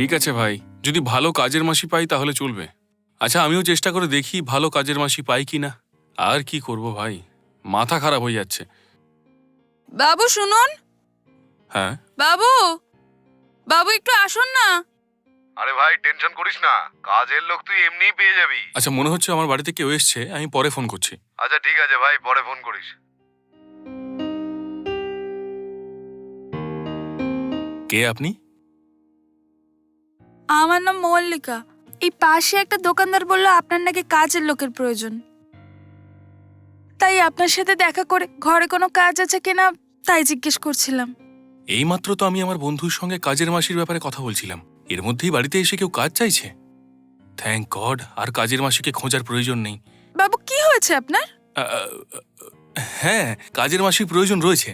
ঠিক আছে ভাই। যদি ভালো কাজের মাসি পাই তাহলে চলবে। আচ্ছা আমিও চেষ্টা করে দেখি ভালো কাজের মাসি পাই কি না আর কি করব ভাই? মাথা খারাপ হয়ে যাচ্ছে। বাবু শুনুন। হ্যাঁ? বাবু বাবু একটু আসুন না। আরে ভাই টেনশন করিস না। কাজের লোক তুই এমনিই পেয়ে যাবি। আচ্ছা মনে হচ্ছে আমার বাড়িতে কেউ এসছে আমি পরে ফোন করছি। আচ্ছা ঠিক আছে ভাই পরে ফোন করিস। কে আপনি? আমার নাম মল্লিকা। এই পাশে একটা দোকানদার বলল আপনার নাকি কাজের লোকের প্রয়োজন। তাই আপনার সাথে দেখা করে ঘরে কোনো কাজ আছে কিনা তাই জিজ্ঞেস করছিলাম। এইমাত্র তো আমি আমার বন্ধুর সঙ্গে কাজের মাসির ব্যাপারে কথা বলছিলাম। এর মধ্যেই বাড়িতে এসে কেউ কাজ চাইছে? থ্যাংক গড আর কাজের মাসিকে খোঁজার প্রয়োজন নেই। বাবু কি হয়েছে আপনার? হ্যাঁ কাজের মাসির প্রয়োজন রয়েছে।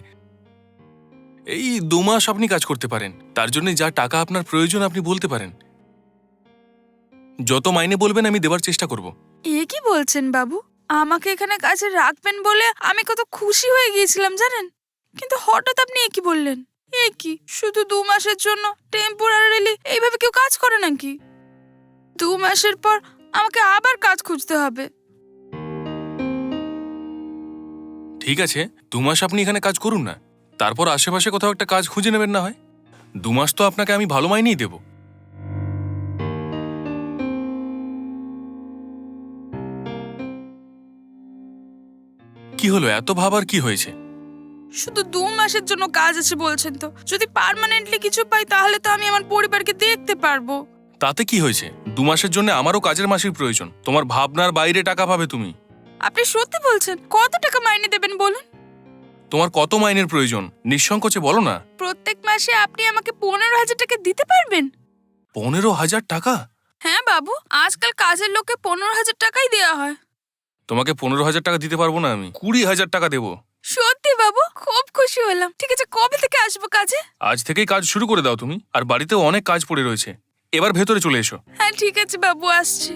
এই দু মাস আপনি কাজ করতে পারেন। তার জন্য যা টাকা আপনার প্রয়োজন আপনি বলতে পারেন। যত মাইনে বলবেন আমি দেবার চেষ্টা করব। এ কি বলছেন বাবু? আমাকে এখানে কাজে রাখবেন বলে আমি কত খুশি হয়ে গিয়েছিলাম জানেন? কিন্তু হঠাৎ আপনি এ কি বললেন? এ কি? শুধু দু মাসের জন্য টেম্পোরারিলি এইভাবে কেউ কাজ করে নাকি? দু মাসের পর আমাকে আবার কাজ খুঁজতে হবে। ঠিক আছে দু মাস আপনি এখানে কাজ করুন না। তারপর আশেপাশে কোথাও একটা কাজ খুঁজে নেবেন না হয়। দু মাস তো আপনাকে আমি ভালো মাইনেই দেব। কি হলো? এত ভাবার কি হয়েছে? শুধু দু মাসের জন্য কাজ আছে বলছেন তো। যদি পার্মানেন্টলি কিছু পাই তাহলে তো আমি আমার পরিবারকে দেখতে পারব। তাতে কি হয়েছে? দু মাসের জন্য আমারও কাজের মাসির প্রয়োজন। তোমার ভাবনার বাইরে টাকা পাবে তুমি। আপনি সত্যি বলছেন? কত টাকা মাইনে দেবেন বলুন? তোমার কত মাইনের প্রয়োজন? নিঃসংকোচে বলো না। প্রত্যেক মাসে আপনি আমাকে পনেরো হাজার টাকা দিতে পারবেন? পনেরো হাজার টাকা? হ্যাঁ বাবু আজকাল কাজের লোককে পনেরো হাজার টাকাই দেওয়া হয়। তোমাকে পনেরো হাজার টাকা দিতে পারব না আমি। কুড়ি হাজার টাকা দেবো। সত্যি বাবু খুব খুশি হলাম। ঠিক আছে কবে থেকে আসব কাজে? আজ থেকেই কাজ শুরু করে দাও তুমি আর বাড়িতেও অনেক কাজ পড়ে রয়েছে। এবার ভেতরে চলে এসো। হ্যাঁ ঠিক আছে বাবু আসছি।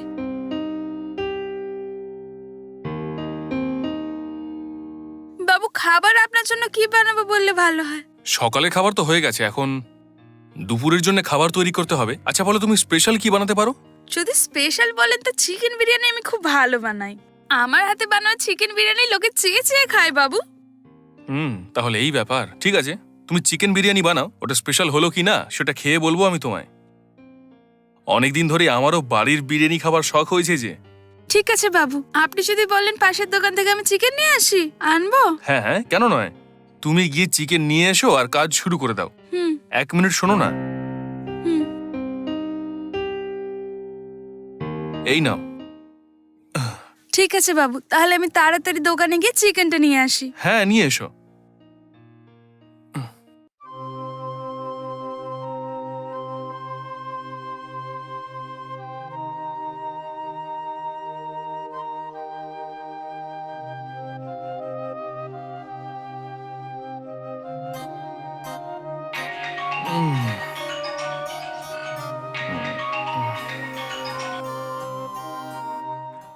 বাবু খাবার আপনার জন্য কি বানাবো বললে ভালো হয়? সকালে খাবার তো হয়ে গেছে এখন দুপুরের জন্য খাবার তৈরি করতে হবে। আচ্ছা বলো তুমি স্পেশাল কি বানাতে পারো? যদি স্পেশাল বলেন তো চিকেন বিরিয়ানি আমি খুব ভালো বানাই। আমার হাতে বানানো চিকেন বিরিয়ানি লোকে চেয়ে চেয়ে খায় বাবু। হুম তাহলে এই ব্যাপার। ঠিক আছে তুমি চিকেন বিরিয়ানি বানাও ওটা স্পেশাল হলো কি না সেটা খেয়ে বলব আমি তোমায়। অনেকদিন ধরে আমারও বাড়ির বিরিয়ানি খাবার শখ হয়েছে যে। ঠিক আছে বাবু। আপনি যদি বলেন পাশের দোকান থেকে আমি চিকেন নিয়ে আসি আনব? হ্যাঁ হ্যাঁ কেন নয়? তুমি গিয়ে চিকেন নিয়ে এসো আর কাজ শুরু করে দাও। হুম। এক মিনিট শোনো না। হুম। এই নাও। ঠিক আছে বাবু তাহলে আমি তাড়াতাড়ি দোকানে গিয়ে চিকেনটা নিয়ে আসি। হ্যাঁ নিয়ে এসো।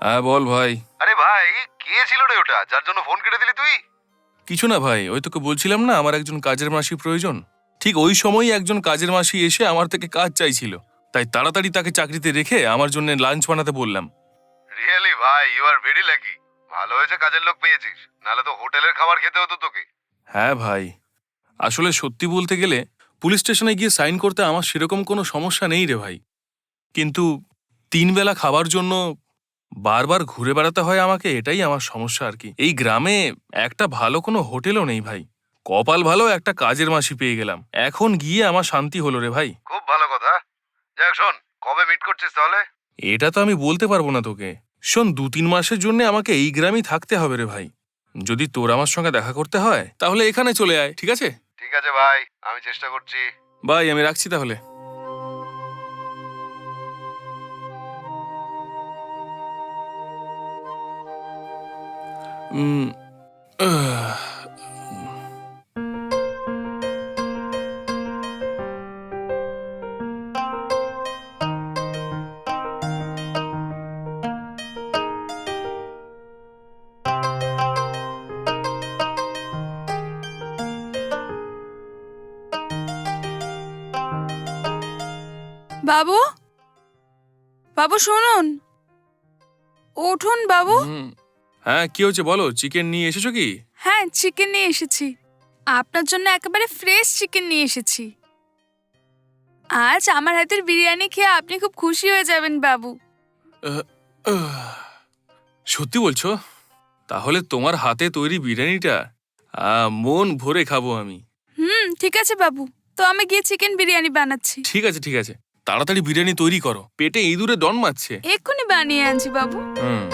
হ্যাঁ বল ভাই। আরে ভাই কে ছিল রে ওটা? যার জন্য ফোন কেটে দিলি তুই? কিছু না ভাই ওই তোকে বলছিলাম না আমার একজন কাজের মাসি প্রয়োজন। ঠিক ওই সময়ই একজন কাজের মাসি এসে আমার থেকে কাজ চাইছিল। তাই তাড়াতাড়ি তাকে চাকরিতে রেখে আমার জন্য লাঞ্চ বানাতে বললাম। রিয়েলি ভাই ইউ আর ভেরি লাকি ভালো হয়েছে কাজের লোক পেয়েছিস। নাহলে তো হোটেলের খাবার খেতে হতো তোকে। হ্যাঁ ভাই। আসলে সত্যি বলতে গেলে পুলিশ স্টেশনে গিয়ে সাইন করতে আমার সেরকম কোনো সমস্যা নেই রে ভাই। কিন্তু তিন বেলা খাবার জন্য বারবার ঘুরে বেড়াতে হয় আমাকে এটাই আমার সমস্যা আর কি। এই গ্রামে একটা ভালো কোনো হোটেলও নেই ভাই। কপাল ভালো একটা কাজের মাসি পেয়ে গেলাম। এখন গিয়ে আমার শান্তি হলো রে ভাই। খুব ভালো কথা। যাক শোন কবে মিট করছিস তাহলে? এটা তো আমি বলতে পারব না তোকে। শোন দু তিন মাসের জন্য আমাকে এই গ্রামেই থাকতে হবে রে ভাই। যদি তোর আমার সঙ্গে দেখা করতে হয় তাহলে এখানে চলে আয় ঠিক আছে? ঠিক আছে ভাই আমি চেষ্টা করছি। ভাই আমি রাখছি তাহলে। বাবু? বাবু শুনুন। উঠুন বাবু। হ্যাঁ কি হচ্ছে বলো? চিকেন নিয়ে এসেছ কি? হ্যাঁ চিকেন নিয়ে এসেছি। আপনার জন্য একেবারে ফ্রেশ চিকেন নিয়ে এসেছি। আজ আমার হাতের বিরিয়ানি খেয়ে আপনি খুব খুশি হয়ে যাবেন বাবু। সত্যি বলছো? তাহলে তোমার হাতে তৈরি বিরিয়ানিটা মন ভরে খাব আমি। হুম ঠিক আছে বাবু। তো আমি গিয়ে চিকেন বিরিয়ানি বানাচ্ছি। ঠিক আছে ঠিক আছে। তাড়াতাড়ি বিরিয়ানি তৈরি করো। পেটে ইঁদুরে ডন মারছে। এক্ষুনি বানিয়ে আনছি বাবু। হুম।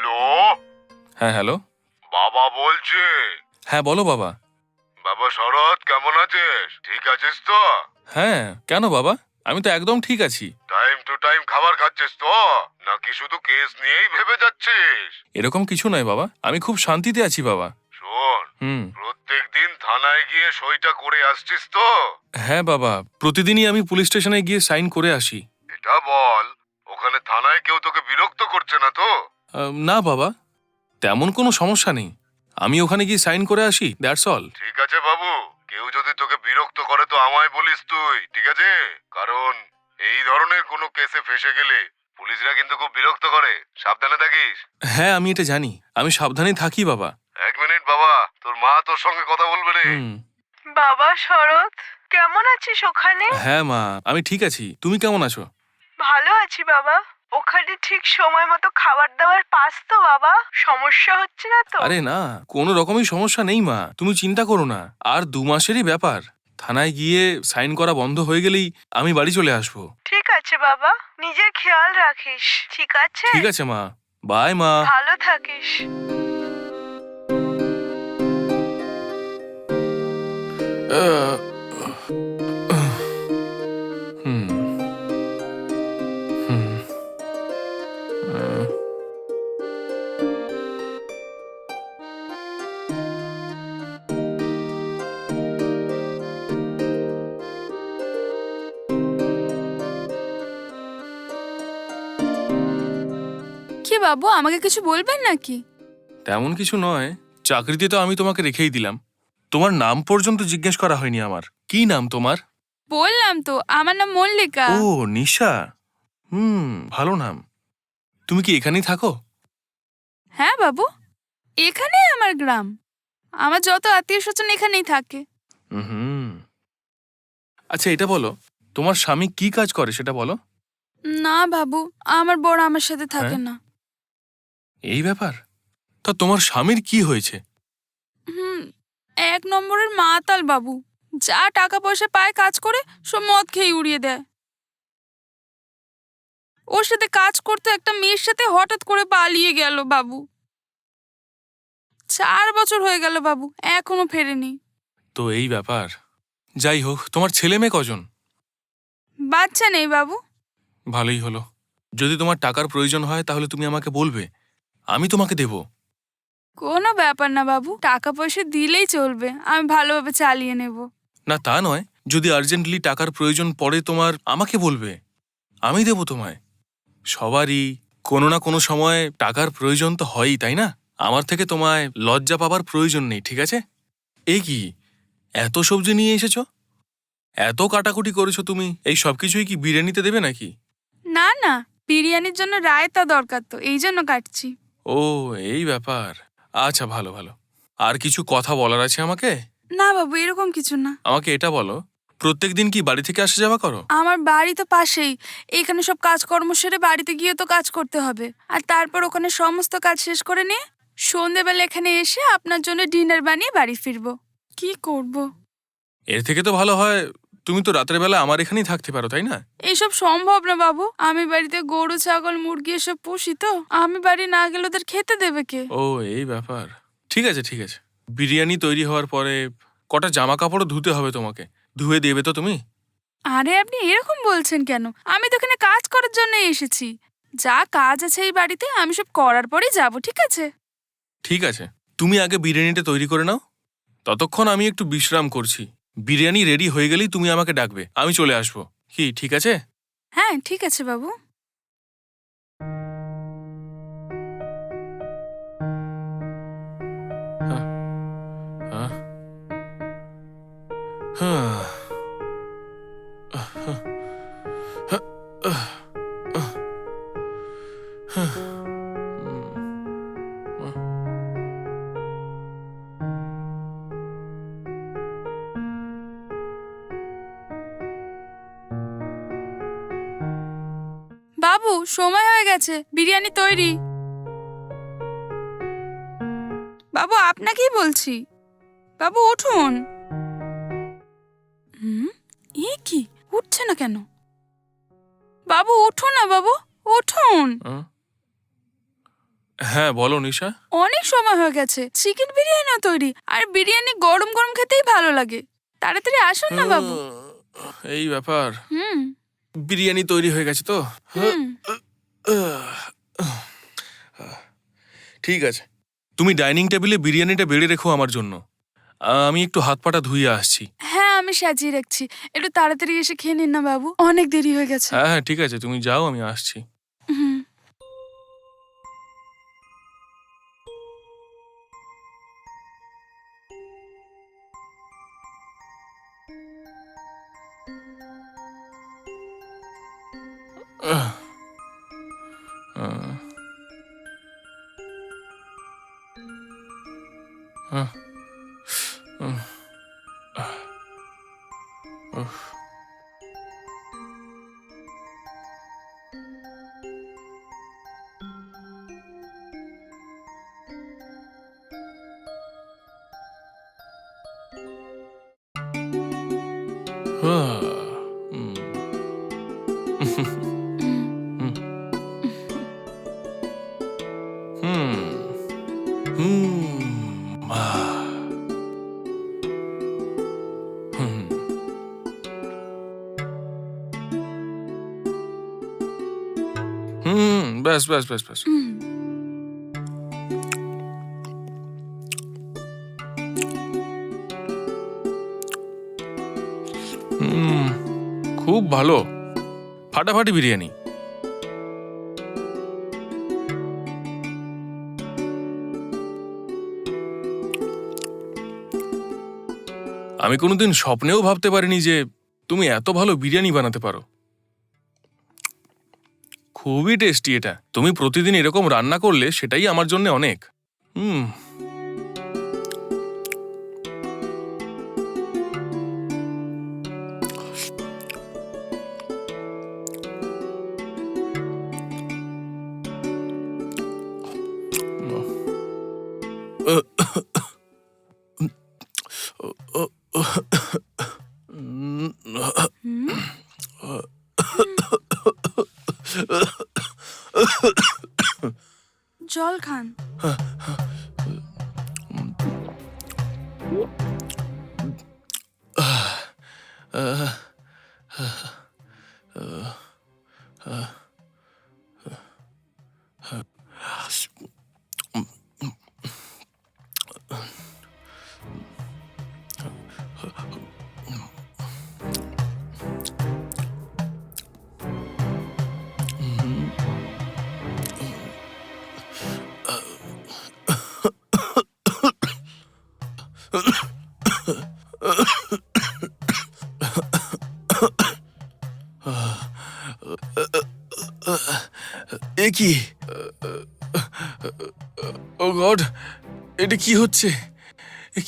হ্যালো? হ্যাঁ হ্যালো। বাবা বলছে। হ্যাঁ বলো বাবা। বাবা শরৎ কেমন আছিস? ঠিক আছিস তো? হ্যাঁ কেন বাবা? আমি তো একদম ঠিক আছি। টাইম টু টাইম খাবার খাচ্ছিস তো? নাকি শুধু কেস নিয়েই ভেবে যাচ্ছিস? এরকম কিছু নয় বাবা। আমি খুব শান্তিতে আছি বাবা। শোন হুম। প্রত্যেক দিন থানায় গিয়ে সইটা করে আসছিস তো? হ্যাঁ বাবা প্রতিদিনই আমি পুলিশ স্টেশনে গিয়ে সাইন করে আসি। এটা বল ওখানে থানায় কেউ তোকে বিরক্ত করছে না তো? না বাবা। তেমন কোনো সমস্যা নেই। আমি ওখানে গিয়ে সাইন করে আসি দ্যাটস অল ঠিক আছে বাবু। কেউ যদি তোকে বিরক্ত করে তো আমায় বলিস তুই ঠিক আছে? কারণ এই ধরনের কোনো কেসে ফেসে গেলে পুলিশরা কিন্তু খুব বিরক্ত করে। সাবধানে থাকিস। হ্যাঁ আমি এটা জানি। আমি সাবধানে থাকি বাবা। এক মিনিট বাবা। তোর মা তোর সঙ্গে কথা বলবে রে। হুম। বাবা শরৎ কেমন আছিস ওখানে? হ্যাঁ মা। আমি ঠিক আছি। তুমি কেমন আছো? ভালো আছি বাবা। ওখানে ঠিক সময় মতো খাবার দাবার পাস তো বাবা। সমস্যা হচ্ছে না তো? আরে না কোনো রকমই সমস্যা নেই মা। তুমি চিন্তা করো না। আর দু মাসেরই ব্যাপার। থানায় গিয়ে সাইন করা বন্ধ হয়ে গেলেই আমি বাড়ি চলে আসব। ঠিক আছে বাবা। নিজের খেয়াল রাখিস ঠিক আছে? ঠিক আছে মা। বাই মা। ভালো থাকিস। বাবু আমাকে কিছু বলবেন নাকি? তেমন কিছু নয়। চাকরিতে তো আমি তোমাকে রেখেই দিলাম। তোমার নাম পর্যন্ত জিজ্ঞেস করা হয়নি আমার। কি নাম তোমার? বললাম তো আমার নাম মল্লিকা। ও নিশা। হুম ভালো নাম। তুমি কি এখানেই থাকো? হ্যাঁ বাবু এখানেই আমার গ্রাম। আমার যত আত্মীয় স্বজন এখানেই থাকে। হুম। আচ্ছা এটা বলো তোমার স্বামী কি কাজ করে সেটা বলো? না বাবু আমার বড় আমার সাথে থাকে হ্যাঁ? না। এই ব্যাপার? তা তোমার স্বামীর কি হয়েছে? হুম এক নম্বরের মাতাল বাবু। যা টাকা পয়সা পায় কাজ করে সব মদ খেয়ে উড়িয়ে দেয়। ওর সাথে কাজ করতে একটা মেয়ের সাথে হঠাৎ করে পালিয়ে গেল বাবু। চার বছর হয়ে গেল বাবু এখনও ফেরেনি। তো এই ব্যাপার। যাই হোক তোমার ছেলে মেয়ে কজন? বাচ্চা নেই বাবু। ভালোই হলো। যদি তোমার টাকার প্রয়োজন হয় তাহলে তুমি আমাকে বলবে। আমি তোমাকে দেব। কোনো ব্যাপার না বাবু টাকা পয়সা দিলেই চলবে আমি ভালোভাবে চালিয়ে নেব। না তা নয়। যদি আর্জেন্টলি টাকার প্রয়োজন পড়ে তোমার আমাকে বলবে। আমি দেব তোমায়। সবারই কোনো না কোনো সময় টাকার প্রয়োজন তো হয়ই তাই না? আমার থেকে তোমায় লজ্জা পাবার প্রয়োজন নেই ঠিক আছে? এই কি? এত সবজি নিয়ে এসেছ? এত কাটাকুটি করেছ তুমি? এই সব কিছুই কি বিরিয়ানিতে দেবে নাকি? না না বিরিয়ানির জন্য রায়তা দরকার তো এই জন্য কাটছি। ও এই ব্যাপার। আচ্ছা ভালো ভালো। আর কিছু কথা বলার আছে আমাকে? না বাবু এরকম কিছু না। আমাকে এটা বলো প্রত্যেক দিন কি বাড়ি থেকে আসা যাওয়া করো? আমার বাড়ি তো পাশেই। এখানে সব কাজকর্ম সেরে বাড়িতে গিয়ে তো কাজ করতে হবে। আর তারপর ওখানে সমস্ত কাজ শেষ করে নিয়ে সন্ধেবেলা এখানে এসে আপনার জন্য ডিনার বানিয়ে বাড়ি ফিরবো। কি করব? এর থেকে তো ভালো হয় তুমি তো রাতের বেলা আমার এখানেই থাকতে পারো তাই না? এইসব সম্ভব না বাবু। আমি বাড়িতে গরু ছাগল মুরগি এসব পুষি তো। আমি বাড়ি না গেলে ওদের খেতে দেবে কে? ও এই ব্যাপার। ঠিক আছে ঠিক আছে। বিরিয়ানি তৈরি হওয়ার পরে কটা জামা কাপড়ও ধুতে হবে তোমাকে। ধুয়ে দেবে তো তুমি? আরে আপনি এরকম বলছেন কেন? আমি তো এখানে কাজ করার জন্য এসেছি। যা কাজ আছে এই বাড়িতে আমি সব করার পরেই যাব ঠিক আছে? ঠিক আছে। তুমি আগে বিরিয়ানিটা তৈরি করে নাও। ততক্ষণ আমি একটু বিশ্রাম করছি। বিরিয়ানি রেডি হয়ে গেলেই তুমি আমাকে ডাকবে। আমি চলে আসব। কি ঠিক আছে? হ্যাঁ ঠিক আছে বাবু। হ্যাঁ। বাবু সময় হয়ে গেছে বিরিয়ানি তৈরি। বাবু আপনাকেই বলছি। বাবু উঠুন। হুম? এ কি? উঠছে না কেন? বাবু উঠুন না বাবু উঠুন। হ্যাঁ? হ্যাঁ বলো নিশা। অনেক সময় হয়ে গেছে চিকেন বিরিয়ানিও তৈরি আর বিরিয়ানি গরম গরম খেতেই ভালো লাগে। তাড়াতাড়ি আসুন না বাবু। এই ব্যাপার। হুম। বিরিয়ানি তৈরি হয়ে গেছে তো? ঠিক আছে। তুমি ডাইনিং টেবিলে বিরিয়ানিটা বেড়ে রেখো আমার জন্য। আমি একটু হাত পাটা ধুয়ে আসছি। হ্যাঁ আমি সাজিয়ে রাখছি। একটু তাড়াতাড়ি এসে খেয়ে নিন না বাবু। অনেক দেরি হয়ে গেছে। হ্যাঁ হ্যাঁ ঠিক আছে। তুমি যাও আমি আসছি। ব্যাস ব্যাস ব্যাস ব্যাস হুম, খুব ভালো। ফাটাফাটি বিরিয়ানি। আমি কোনোদিন স্বপ্নেও ভাবতে পারিনি যে তুমি এত ভালো বিরিয়ানি বানাতে পারো। খুবই টেস্টি এটা। তুমি প্রতিদিন এরকম রান্না করলে সেটাই আমার জন্য অনেক। হুম। এ কি? ও গড, এটা কি হচ্ছে?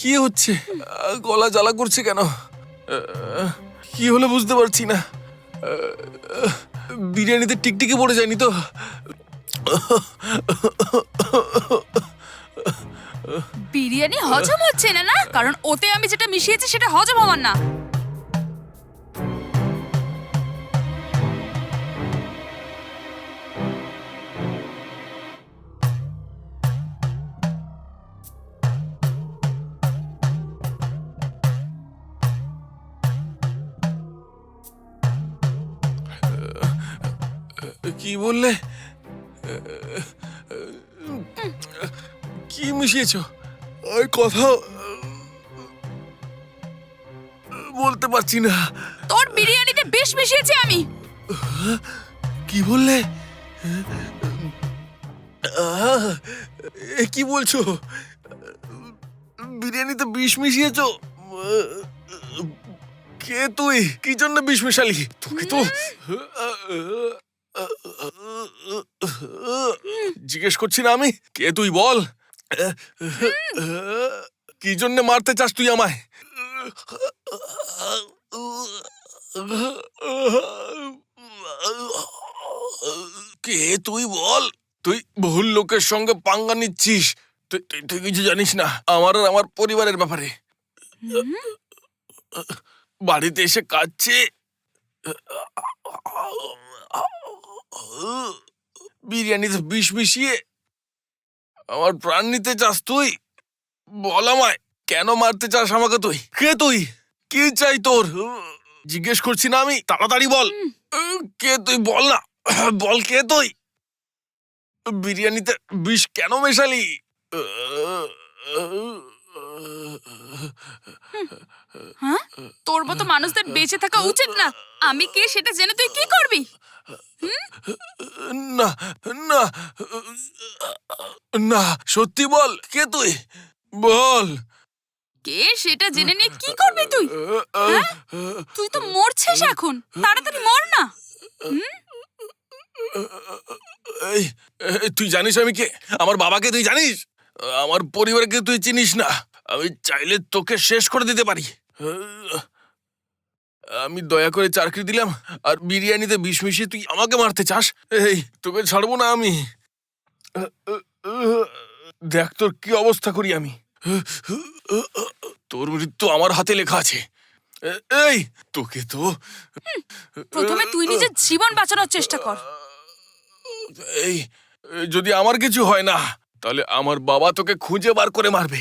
কি হচ্ছে? গলা জ্বালা করছে কেন? কি হলো বুঝতে পারছি না। বিরিয়ানিতে টিকটিকি পড়ে যায়নি তো। বিরিয়ানি হজম হচ্ছে না না? কারণ ওতে আমি যেটা মিশিয়েছি সেটা হজম হওয়ার না। কি বললে? কি মিশিয়েছ? ওই কথা বলতে পারছি না। তোর বিরিয়ানিতে বিষ মিশিয়েছি আমি। কি বললে? এ কি বলছো? বিরিয়ানিতে বিষ মিশিয়েছ? কে তুই? কি জন্য বিষ মিশালি? তোকে তো জিজ্ঞেস করছি না আমি? কে তুই বল? কি জন্য মারতে চাস তুই আমায়? কে তুই বল? তুই ভুল লোকের সঙ্গে পাঙ্গা নিচ্ছিস। তুই তুই তুই কিছু জানিস না? আমার আর আমার পরিবারের ব্যাপারে। বাড়িতে এসে কাঁদছে। বিরিয়ানিতে বিষ মিশিয়ে আমার প্রাণ নিতে চাস তুই? বল আমায় কেন মারতে চাস আমাকে তুই? কে তুই? কি চাই তোর? জিজ্ঞেস করছি না আমি তাড়াতাড়ি বল। কে তুই? বল না। বল কে তুই? বিরিয়ানিতে বিষ কেন মেশালি? হ্যাঁ? তোর মতো মানুষদের বেঁচে থাকা উচিত না। আমি কে সেটা জেনে তুই কি করবি? না না না সত্যি বল কে তুই? বল। কে সেটা জেনে নিয়ে কি করবি তুই? হ্যাঁ? তুই তো মরছিস এখন তাড়াতাড়ি মর না। তুই জানিস আমি কে? আমার বাবাকে তুই জানিস? আমার পরিবারকে তুই চিনিস না। আমি চাইলে তোকে শেষ করে দিতে পারি। আমি দয়া করে চাকরি দিলাম আর বিরিয়ানিতে বিষ মিশিয়ে তুই আমাকে মারতে চাস? এই তোকে ছাড়বো না আমি। দেখ তোর কি অবস্থা করি আমি। তোর মৃত্যু আমার হাতে লেখা আছে। এই তোকে তো প্রথমে তুই নিজের জীবন বাঁচানোর চেষ্টা কর। এই যদি আমার কিছু হয় না তাহলে আমার বাবা তোকে খুঁজে বার করে মারবে।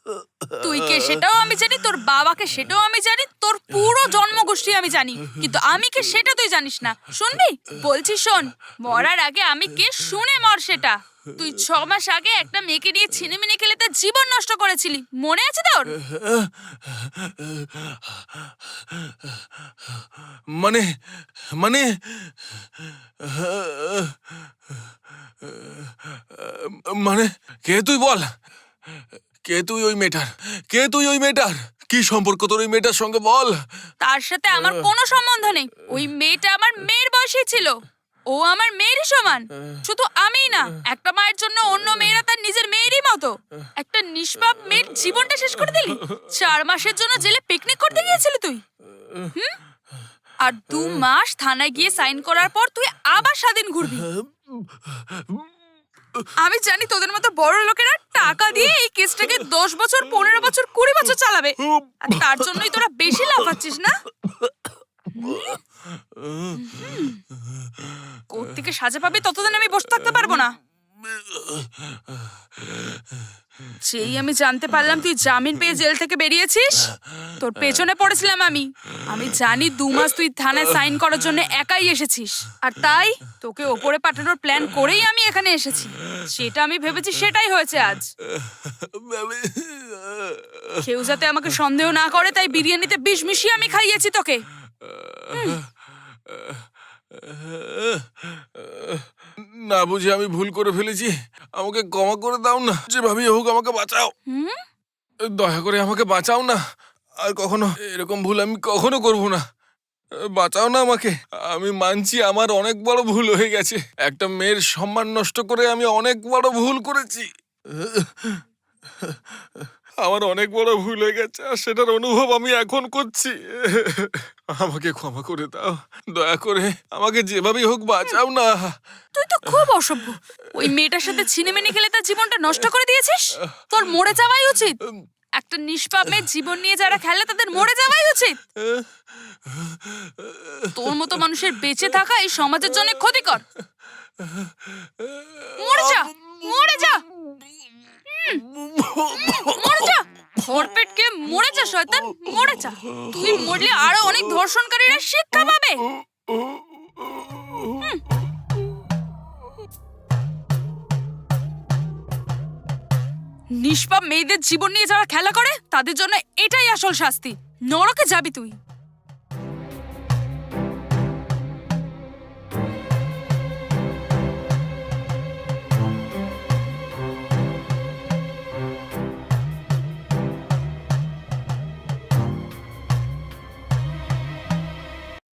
তুই কে সেটাও আমি জানি, তোর বাবাকে সেটাও আমি জানি, তোর পুরো জন্মগোষ্ঠী আমি জানি। কিন্তু আমি কে সেটা তুই জানিস না। শুনবি? বলছি শোন, মরার আগে আমি কে শুনে মর সেটা। তুই ছ মাস আগে একটা মেয়েকে নিয়ে ছিনিমিনি খেলে তার জীবন নষ্ট করেছিলি। মনে আছে তোর? মানে মানে মানে কে তুই বল? কে তুই ওই মেয়েটার? কে তুই ওই মেয়েটার? কি সম্পর্ক তোর ওই মেয়েটার সঙ্গে বল? তার সাথে আমার কোনো সম্বন্ধ নেই। ওই মেয়েটা আমার মেয়ের বয়সী ছিল। ও আমার মেয়েরই সমান। শুধু আমিই না একটা মায়ের জন্য অন্য মেয়েরা তার নিজের মেয়েরই মতো। একটা নিষ্পাপ মেয়ের জীবনটা শেষ করে দিলি। চার মাসের জন্য জেলে পিকনিক করতে গিয়েছিলি তুই? হুম? আর দু মাস থানায় গিয়ে সাইন করার পর তুই আবার স্বাধীন ঘুরবি। আমি জানি তোদের মতো বড় লোকেরা টাকা দিয়ে এই কেসটাকে দশ বছর, পনেরো বছর, কুড়ি বছর চালাবে। আর তার জন্যই তোরা বেশি লাফাচ্ছিস না? কোত্থেকে সাজা পাবি ততদিন আমি বসে থাকতে পারব না। যেই আমি জানতে পারলাম তুই জামিন পেয়ে জেল থেকে বেরিয়েছিস? তোর পেছনে পড়েছিলাম আমি। আমি জানি দু মাস তুই থানায় সাইন করার জন্য একাই এসেছিস। আর তাই তোকে ওপরে পাঠানোর প্ল্যান করেই আমি এখানে এসেছি। সেটা আমি ভেবেছি সেটাই হয়েছে আজ। কেউ যাতে আমাকে সন্দেহ না করে তাই বিরিয়ানিতে বিষ মিশিয়ে আমি খাইয়েছি তোকে। না বুঝে আমি ভুল করে ফেলেছি। আমাকে ক্ষমা করে দাও না। যেভাবেই হোক আমাকে বাঁচাও। দয়া করে আমাকে বাঁচাও না। আর কখনো এরকম ভুল আমি কখনো করব না। বাঁচাও না আমাকে। আমি মানছি আমার অনেক বড় ভুল হয়ে গেছে। একটা মেয়ের সম্মান নষ্ট করে আমি অনেক বড় ভুল করেছি। আমার অনেক বড় ভুল হয়ে গেছে আর সেটার অনুভব আমি এখন করছি। আমাকে ক্ষমা করে দাও। দয়া করে আমাকে যেভাবেই হোক বাঁচাও না। তুই তো খুব অসভ্য। ওই মেয়েটার সাথে ছিনেমিনি খেলে তার জীবনটা নষ্ট করে দিয়েছিস? তোর মরে যাওয়াই উচিত। একটা নিষ্পাপ জীবন নিয়ে যারা খেলে, তাদের মরে যাওয়াই উচিত। তোর মতো মানুষের বেঁচে থাকা এই সমাজের জন্য ক্ষতিকর। মরে যা মরে যা। মরে যা। খড়পেটকে মরে যা, শয়তান, মরে যা। তুই মরলে আরও অনেক ধর্ষণকারীরা শিক্ষা পাবে। নিষ্পাপ মেয়েদের জীবন নিয়ে যারা খেলা করে, তাদের জন্য এটাই আসল শাস্তি। নরকে যাবি তুই।